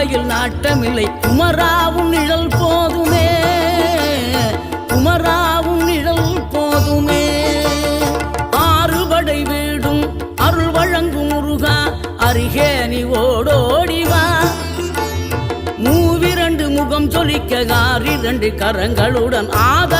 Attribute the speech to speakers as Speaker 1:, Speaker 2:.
Speaker 1: வாழ்க்கையில் நாட்டமில்லை. குமராவும் நிழல் போதுமே. குமராவும் நிழல் போதுமே. ஆறுபடை வீடும் அருள் வழங்கும் முருகா. அருகே நீ ஓடோடிவா மூவிரண்டு முகம் சொலிக்க ஆறிரண்டு கரங்களுடன் ஆதரவு